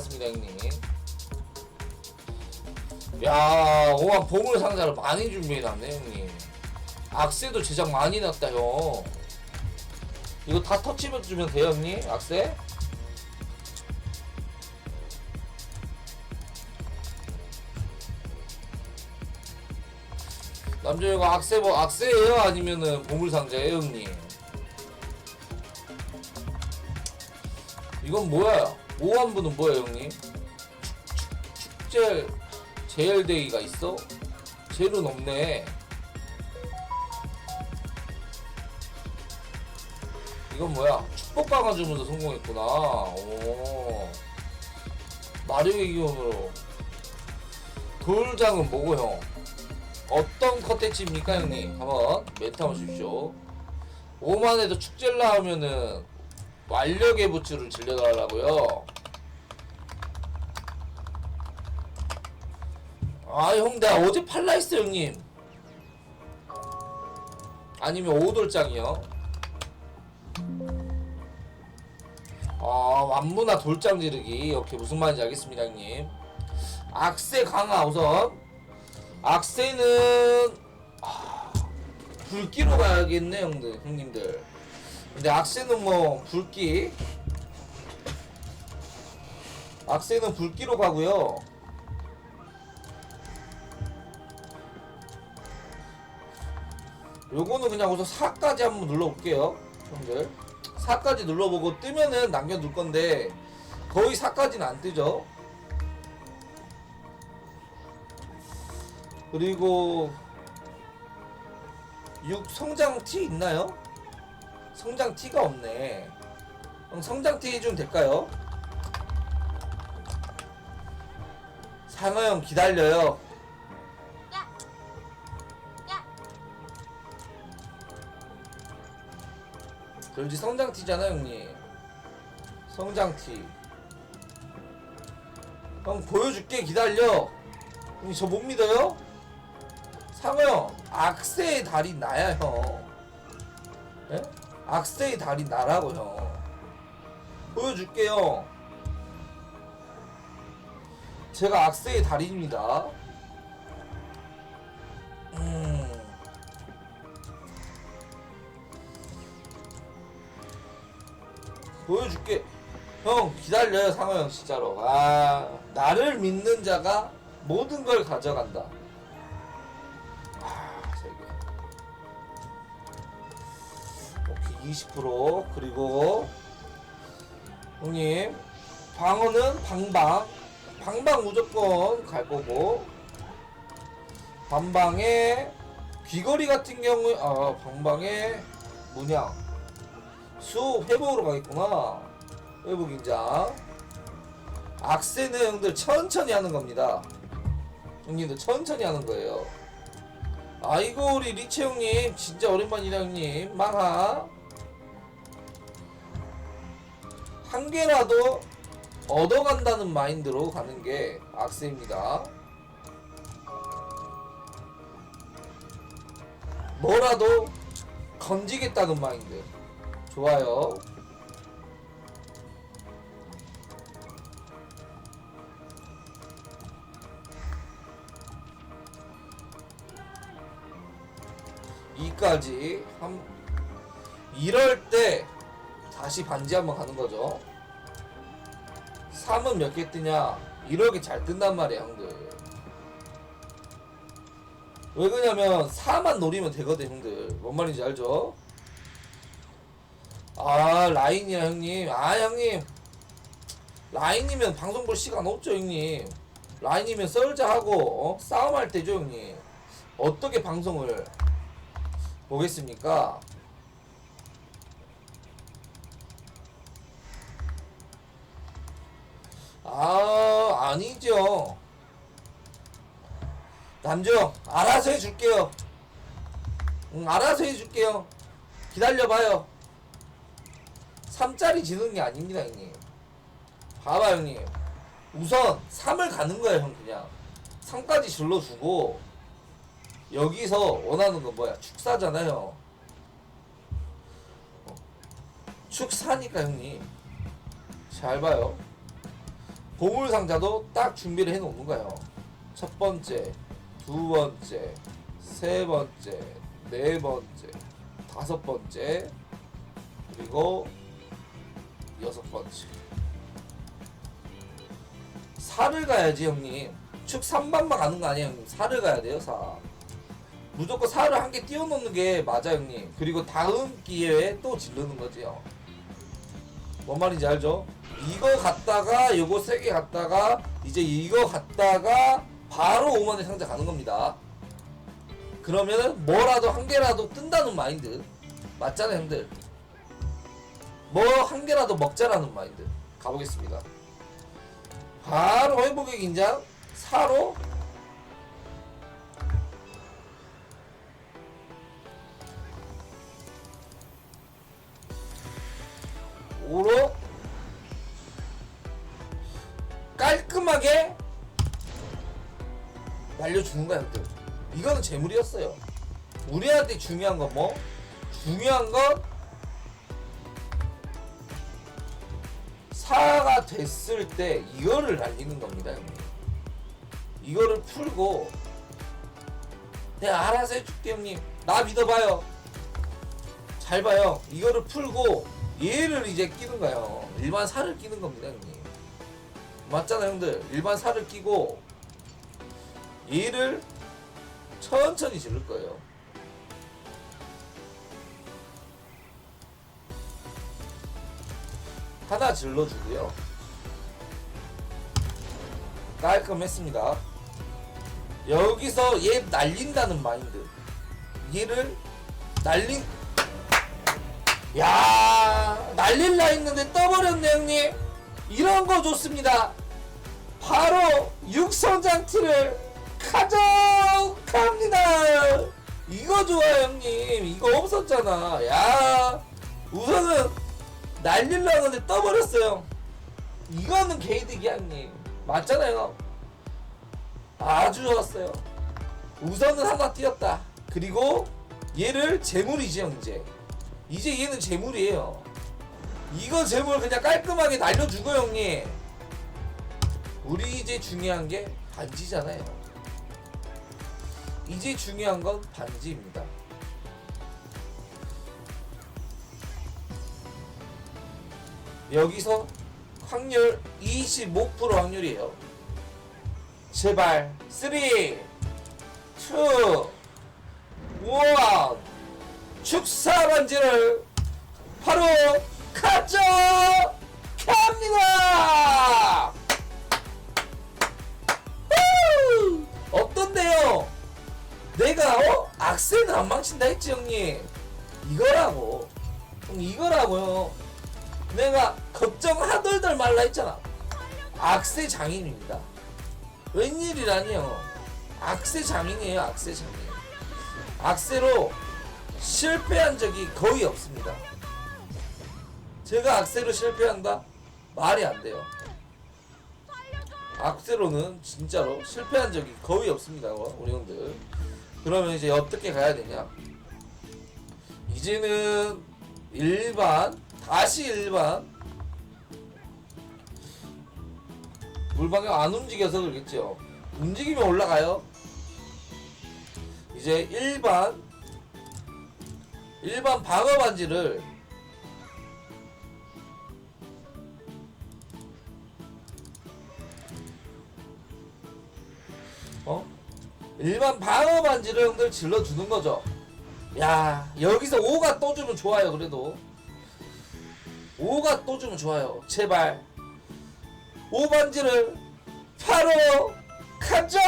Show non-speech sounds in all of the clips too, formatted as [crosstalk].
않았습니다 형님 야 오만 보물 상자를 많이 준비해놨네 형님 악세도 제작 많이 났다 형 이거 다 터치면 주면 돼요 형님 악세? 남자 이거 악세 뭐 악세예요 아니면은 보물 상자예요 형님? 이건 뭐야? 오한부는 뭐야 형님? 축- 축제 제일데이가 있어? 제일은 없네. 이건 뭐야? 축복 강화 주면서 성공했구나. 오. 마력의 기운으로. 돌장은 뭐고 형? 어떤 컨텐츠입니까 형님? 한번 멘트 한번 주십시오. 5만에도 축제를 나오면은 완력의 부츠를 질려달라고요. 아, 형, 내가 어제 팔라 했어, 형님. 아니면 오돌장이요. 아, 완무나 돌장 지르기. 오케이, 무슨 말인지 알겠습니다, 형님. 악세 강화 우선. 악세는 아, 불기로 가야겠네, 형들, 형님들. 근데 악세는 뭐 불기. 악세는 불기로 가고요. 요거는 그냥 우선 4까지 한번 눌러볼게요 형들 4까지 눌러보고 뜨면은 남겨둘 건데 거의 4까지는 안 뜨죠 그리고 6 성장 티 있나요? 성장 티가 없네 그럼 성장 티 좀 될까요? 상어 형 기다려요 그렇지 성장 티잖아 형님 성장 티 형 보여줄게 기다려 형님 저못 믿어요? 상호형 악세의 달인 나야 형 예? 악세의 달인 나라고 형 보여줄게요 제가 악세의 달인입니다 음 보여줄게. 형 기다려요 상호 형 진짜로. 아 나를 믿는 자가 모든 걸 가져간다. 20% 그리고 형님 방어는 방방 방방 무조건 갈 거고 반방에 귀걸이 같은 경우 아 방방에 문양 수 회복으로 가겠구나. 회복 인장. 악세는 형들 천천히 하는 겁니다. 형님들 천천히 하는 거예요. 아이고 우리 리체 형님 진짜 오랜만이다 형님. 망하. 한 개라도 얻어간다는 마인드로 가는 게 악세입니다. 뭐라도 건지겠다는 마인드. 좋아요. 이까지 한 이럴 때 다시 반지 한번 가는 거죠. 3은 몇 개 뜨냐? 이렇게 잘 뜬단 말이야, 형들. 왜 그러냐면 4만 노리면 되거든, 형들. 뭔 말인지 알죠? 아 라인이야 형님 아 형님 라인이면 방송 볼 시간 없죠 형님 라인이면 썰자 하고 어? 싸움할 때죠 형님 어떻게 방송을 보겠습니까 아 아니죠. 남정 알아서 해줄게요. 응 알아서 해줄게요. 기다려봐요. 3짜리 지는 게 아닙니다 형님. 봐봐 형님. 우선 3을 가는 거야 형 그냥. 3까지 질러주고 여기서 원하는 건 뭐야? 축사잖아요. 어. 축사니까 형님. 잘 봐요 보물 상자도 딱 준비를 해 놓는 거예요. 첫 번째, 두 번째, 세 번째, 네 번째, 다섯 번째, 그리고 여섯 번째. 살을 가야지 형님. 축 3반만 가는 거 아니에요 형님. 살을 가야 돼요 사. 무조건 살을 한개 띄워놓는 게 맞아 형님. 그리고 다음 기회에 또 지르는 거지요. 뭔 말인지 알죠? 이거 갔다가 요거 세 개 갔다가 이제 이거 갔다가 바로 5만원 상자 가는 겁니다. 그러면은 뭐라도 한 개라도 뜬다는 마인드 맞잖아요 형들. 뭐 한 개라도 먹자라는 마인드 가보겠습니다. 바로 회복의 긴장 4로 오로 이거는 재물이었어요. 우리한테 중요한 건 뭐? 중요한 건 사가 됐을 때 이거를 날리는 겁니다 형님. 이거를 풀고 내가 알아서 해줄게 형님. 나 믿어봐요. 잘 봐요. 이거를 풀고 얘를 이제 끼는 거예요 일반 살을 끼는 겁니다 형님. 맞잖아 형들. 일반 살을 끼고 얘를 천천히 지를 거예요. 하나 질러주고요. 깔끔했습니다. 여기서 얘 날린다는 마인드. 얘를 날린 야 날릴라 했는데 떠버렸네 형님. 이런 거 좋습니다. 바로 육성장티를 가져갑니다. 이거 좋아 형님. 이거 없었잖아. 야 우선은 날릴라 했는데 떠버렸어요 이거는 개이득이야 형님. 맞잖아요. 아주 좋았어요. 우선은 하나 띄었다. 그리고 얘를 재물이지 형 이제. 이제 얘는 재물이에요. 이거 재물 그냥 깔끔하게 날려주고 형님. 우리 이제 중요한 게 반지잖아요. 이제 중요한 건 반지입니다. 여기서 확률 25% 확률이에요. 제발 3, 2, 1 축사 반지를 바로 가져갑니다. 후! 어떤데요? 내가 어 악세는 안 망친다 했지 형님. 이거라고. 형, 이거라고요. 내가 걱정 하덜덜 말라 했잖아. 악세 장인입니다. 웬일이라니요? 악세 장인이에요. 악세 장인. 악세로 실패한 적이 거의 없습니다. 제가 악세로 실패한다? 말이 안 돼요. 악세로는 진짜로 실패한 적이 거의 없습니다, 우리 형들. 그러면 이제 어떻게 가야 되냐? 이제는 일반, 다시 일반. 물방향 안 움직여서 그러겠죠. 움직이면 올라가요. 이제 일반 일반 방어 반지를 일반 방어 반지를 형들 질러 주는 거죠. 야, 여기서 5가 또 주면 좋아요. 그래도 5가 또 주면 좋아요. 제발 5 반지를 바로 가져.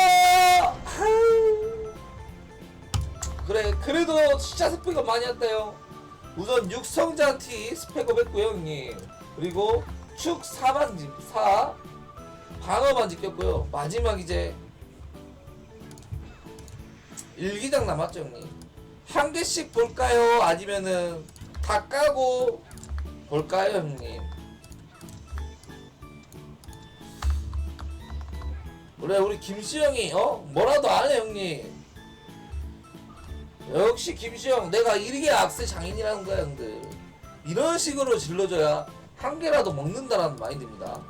그래 그래도 진짜 스펙업 많이 했다요 우선 육성자 티 스펙업 했고요 형님 그리고 축 4반지 4 방어 반지 꼈고요 마지막 이제 일기장 남았죠 형님? 한 개씩 볼까요? 아니면은 다 까고 볼까요 형님? 그래 우리 김수영이 어? 뭐라도 안 해 형님. 역시 김시영 내가 이게 악세 장인이라는 거야 형들. 이런 식으로 질러줘야 한 개라도 먹는다라는 마인드입니다.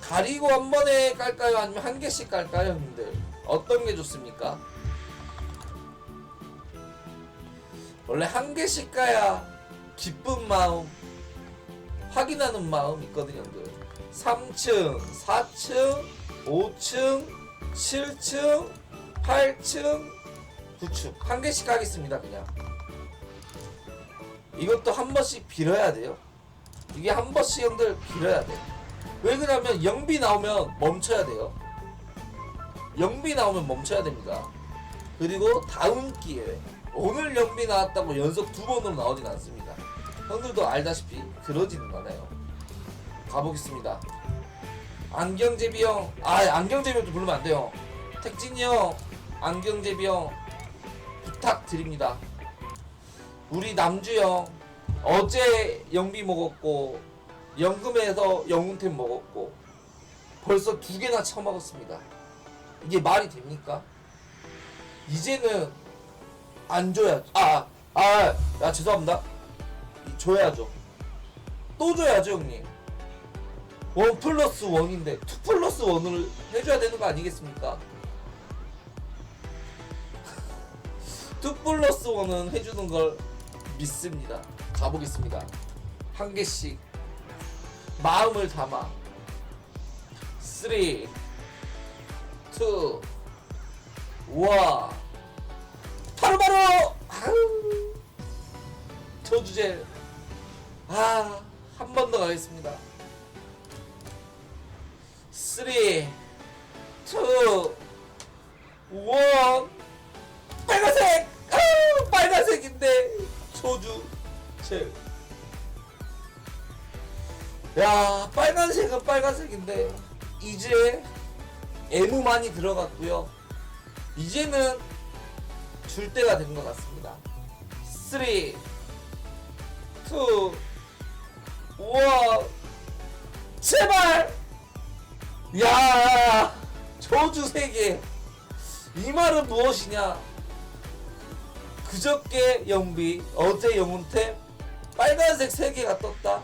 가리고 한 번에 깔까요? 아니면 한 개씩 깔까요, 형님들? 어떤 게 좋습니까? 원래 한 개씩 까야 기쁜 마음, 확인하는 마음 있거든요, 형들. 3층, 4층, 5층, 7층, 8층, 9층. 한 개씩 까겠습니다, 그냥. 이것도 한 번씩 빌어야 돼요. 이게 한 번씩 형들 빌어야 돼. 왜 그러냐면 영비 나오면 멈춰야 돼요. 영비 나오면 멈춰야 됩니다. 그리고 다음 기회에 오늘 영비 나왔다고 연속 두 번으로 나오진 않습니다. 형들도 알다시피 그러지는 않아요. 가보겠습니다. 안경제비 형, 아 안경제비 형도 부르면 안 돼요. 택진이 형, 안경제비 형 부탁드립니다. 우리 남주 형 어제 영비 먹었고 연금에서 영웅템 먹었고 벌써 두 개나 처먹었습니다. 이게 말이 됩니까? 이제는 안 줘야죠. 아, 아, 아, 야, 죄송합니다. 이- 줘야죠. 또 줘야죠, 형님. 원 플러스 원인데 투 플러스 원을 해줘야 되는 거 아니겠습니까? [laughs] 투 플러스 원은 해주는 걸 믿습니다. 가보겠습니다. 한 개씩 마음을 담아 3 2 1 바로바로! 아우. 저주제 아 한 번 더 가겠습니다. 3 2 1 빨간색! 아 빨간색인데. 저주 제야 빨간색은 빨간색인데. 이제 애무 많이 들어갔고요. 이제는 줄 때가 된 것 같습니다. 3 2 1 제발! 야 저주 세계. 이 말은 무엇이냐? 그저께 영비 어제 영웅템 빨간색 세 개가 떴다.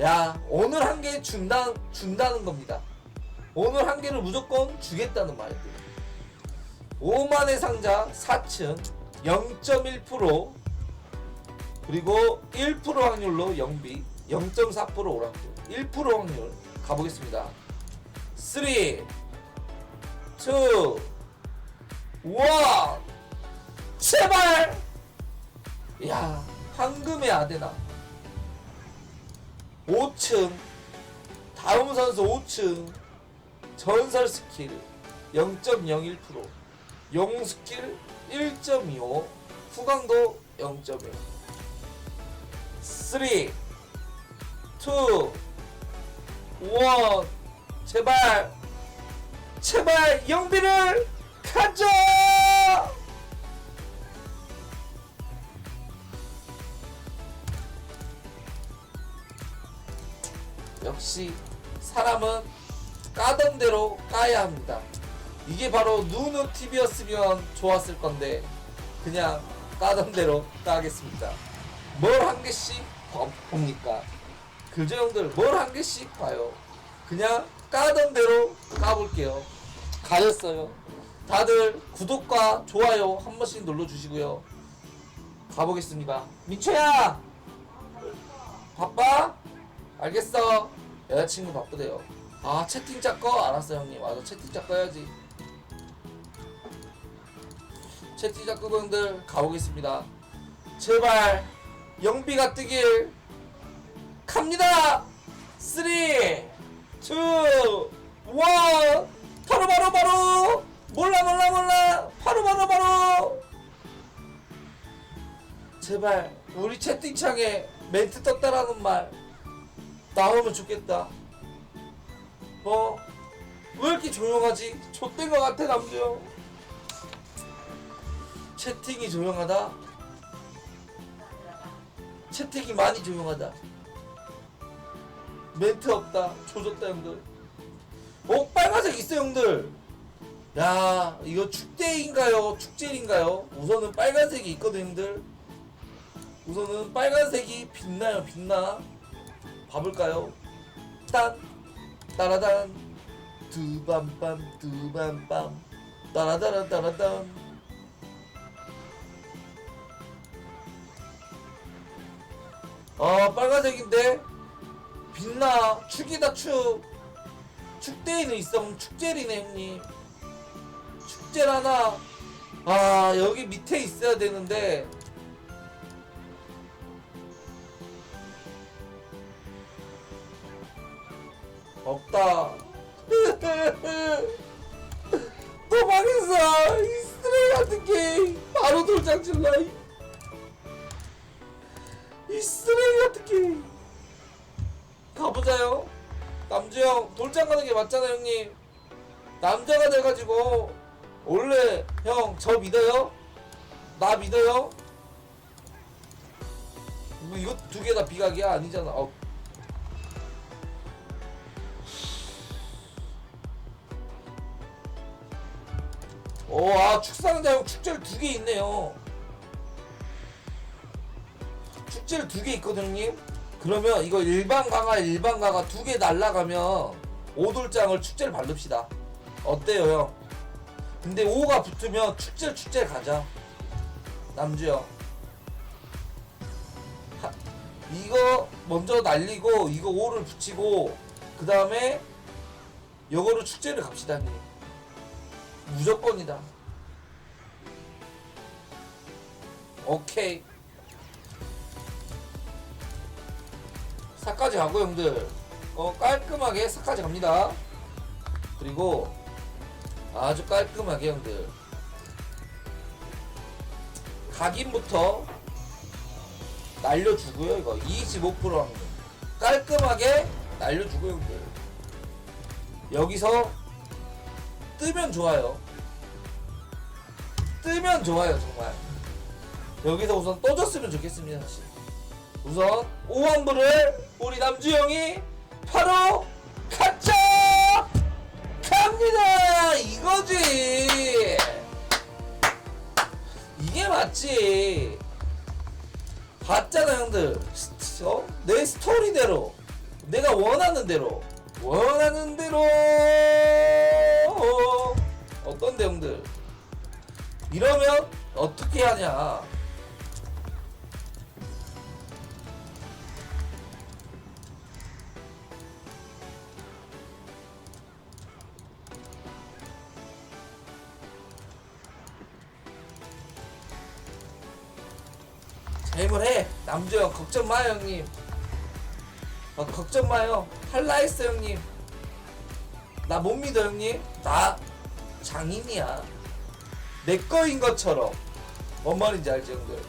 야 오늘 한 개 준다 준다는 겁니다. 오늘 한 개를 무조건 주겠다는 말들. 5만의 상자 4층 0.1% 그리고 1% 확률로 영비 0.4% 오락률 1% 확률 가보겠습니다. 3 2 1 제발! 야 황금의 아데나. 5층 다음 선수 5층 전설 스킬 0.01% 용 스킬 1.25 후광도 0.1 3 2 1 제발 제발 영비를 가져! 역시 사람은 까던 대로 까야 합니다. 이게 바로 누누 TV였으면 좋았을 건데 그냥 까던 대로 까겠습니다. 뭘 한 개씩 봐- 봅니까? 그저 형들 뭘 한 개씩 봐요. 그냥 까던 대로 까볼게요. 가렸어요. 다들 구독과 좋아요 한 번씩 눌러주시고요. 가보겠습니다. 민초야! 바빠? 알겠어. 여자친구 바쁘대요. 아 채팅창 꺼? 알았어 형님. 맞아 채팅창 꺼야지. 끄고 형들 가보겠습니다. 제발 영비가 뜨길 갑니다. 3 2 1 바로 바로 바로 몰라 몰라 몰라 바로 바로 바로 제발 우리 채팅창에 멘트 떴다라는 말 나오면 좋겠다. 어? 왜 이렇게 조용하지? 좆된 것 같아 남주 형. 채팅이 조용하다. 채팅이 많이 조용하다. 멘트 없다. 조졌다 형들. 어 빨간색 있어 형들. 야 이거 축제인가요? 축제인가요? 우선은 빨간색이 있거든 형들. 우선은 빨간색이 빛나요 빛나. 봐볼까요? 딴 따라단 두밤밤 두밤밤 따라따라 따라땀 아 빨간색인데? 빛나. 축이다 축. 축대에는 있어. 축제리네 형님. 축제 하나? 아 여기 밑에 있어야 되는데. 없다. [laughs] 너 망했어. 이 쓰레기 같은 게임. 바로 돌장 질러 돌장 가는 게 맞잖아 형님 남자가 돼가지고 원래 형 저 믿어요? 나 믿어요? 뭐 이거 두 개 다 비각이야 아니잖아 어. 오, 아, 축상자용 축제를 두 개 있네요. 축제를 두 개 있거든요, 형님. 그러면 이거 일반 강화, 일반 강화 두 개 날라가면 오돌장을 축제를 바릅시다. 어때요, 형? 근데 5가 붙으면 축제를 축제를 가자. 남주형. 하- 이거 먼저 날리고 이거 5를 붙이고 그 다음에 요거로 축제를 갑시다, 형님. 무조건이다. 오케이. 사까지 가고 형들. 어 깔끔하게 사까지 갑니다. 그리고 아주 깔끔하게 형들. 각인부터 날려주고요. 이거 25% 확률. 깔끔하게 날려주고 형들. 여기서 뜨면 좋아요. 뜨면 좋아요, 정말. 여기서 우선 떠줬으면 좋겠습니다, 사실. 우선 5왕부를 우리 남주영이 바로 가자! 갑니다! 이거지! 이게 맞지! 봤잖아, 형들. 스- 어? 내 스토리대로. 내가 원하는 대로. 원하는 대로. 어떤데, 형들? 이러면 어떻게 하냐? 걱정 마요 형님. 어, 걱정 마요. 할라 했어 형님. 나 못 믿어 형님. 나 장인이야. 내 거인 것처럼. 뭔 말인지 알지 형들?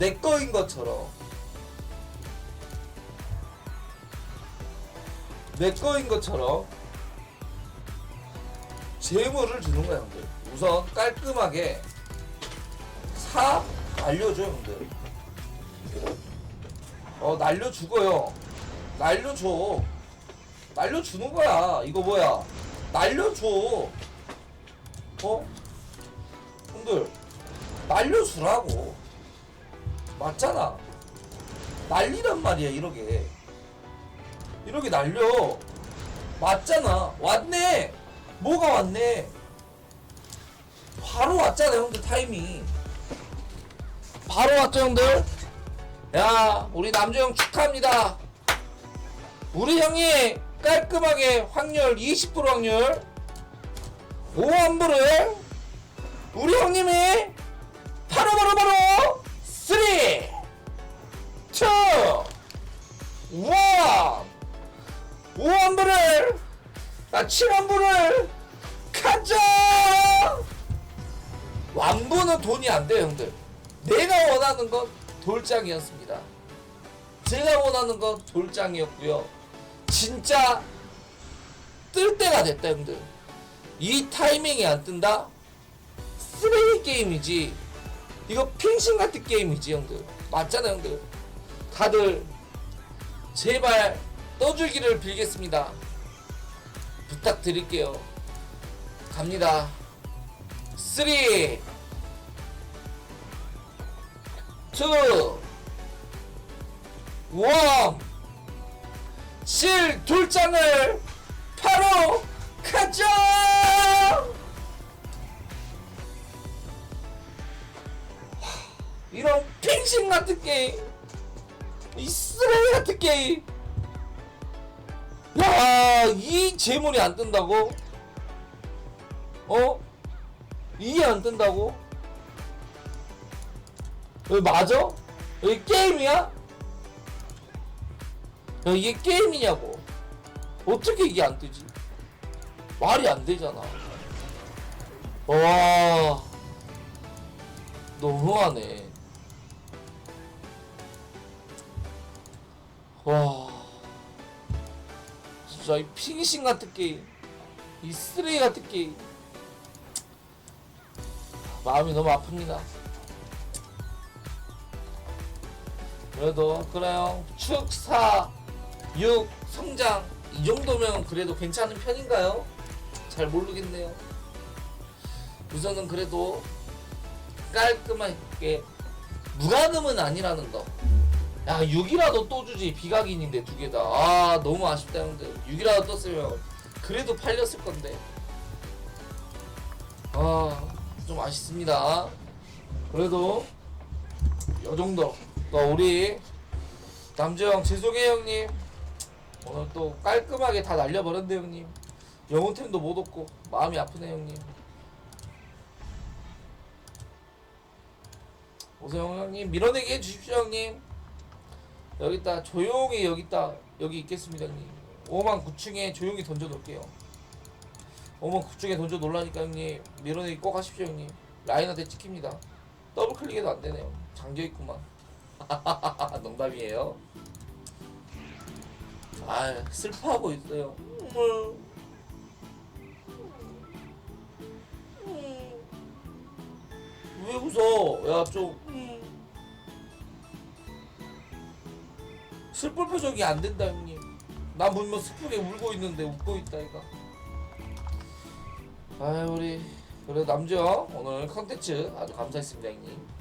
내 거인 것처럼. 내 거인 것처럼. 재물을 주는 거야 형들. 우선 깔끔하게 사 알려줘 형들 어 날려주고요. 날려 줘. 날려 주는 거야. 이거 뭐야? 날려 줘. 어? 형들 날려 주라고. 맞잖아. 난리란 말이야 이러게. 이러게 날려. 맞잖아. 왔네. 뭐가 왔네? 바로 왔잖아 형들 타이밍. 바로 왔죠 형들 야 우리 남주 형 축하합니다. 우리 형이 깔끔하게 확률 20% 확률 5환불을 우리 형님이 바로 바로 바로 3 2 1 5환불을 아 7환불을 가자 완부는 돈이 안 돼요 형들. 내가 원하는 건 돌장이었습니다. 제가 원하는 건 돌장이었고요. 진짜 뜰 때가 됐다 형들. 이 타이밍이 안 뜬다? 쓰레기 게임이지. 이거 핑신 같은 게임이지 형들. 맞잖아 형들. 다들 제발 떠주기를 빌겠습니다. 부탁드릴게요. 갑니다. 3 투, 원, 실 둘장을 바로 가자! 이런 핑신 같은 게임, 이 쓰레기 같은 게임. 야, 이 재물이 안 뜬다고? 어? 이게 안 뜬다고? 여기 맞아? 여기 게임이야? 야, 이게 게임이냐고. 어떻게 이게 안 뜨지? 말이 안 되잖아. 와. 너무하네. 와. 진짜 이 핑신 같은 게임. 이 쓰레기 같은 게임. 마음이 너무 아픕니다 그래도 그래요 축사 6 성장 이 정도면 그래도 괜찮은 편인가요? 잘 모르겠네요 우선은 그래도 깔끔하게 무과금은 아니라는 거. 야 6이라도 또 주지 비각인인데 두 개다. 아 너무 아쉽다 형들. 6이라도 떴으면 그래도 팔렸을 건데. 아 좀 아쉽습니다. 그래도 요 정도. 또 우리 남주형 죄송해요 형님. 오늘 또 깔끔하게 다 날려버렸네 형님. 영혼템도 못 얻고 마음이 아프네 형님. 오세영 형님. 밀어내기 해주십시오 형님. 여기 있다 조용히 여기 있다 여기 있겠습니다 형님. 5만 9층에 조용히 던져 놓을게요. 5만 9층에 던져 놓으라니까 형님. 밀어내기 꼭 하십시오 형님. 라인한테 찍힙니다. 더블 클릭해도 안 되네요. 잠겨 있구만 [laughs] 농담이에요 아 슬퍼하고 있어요. 왜 웃어? 야, 좀. 음. 슬플 표정이 안 된다, 형님. 난 분명 슬프게 울고 있는데 웃고 있다, 이거. 아유, 우리. 그래, 남주형. 오늘 컨텐츠 아주 감사했습니다, 형님.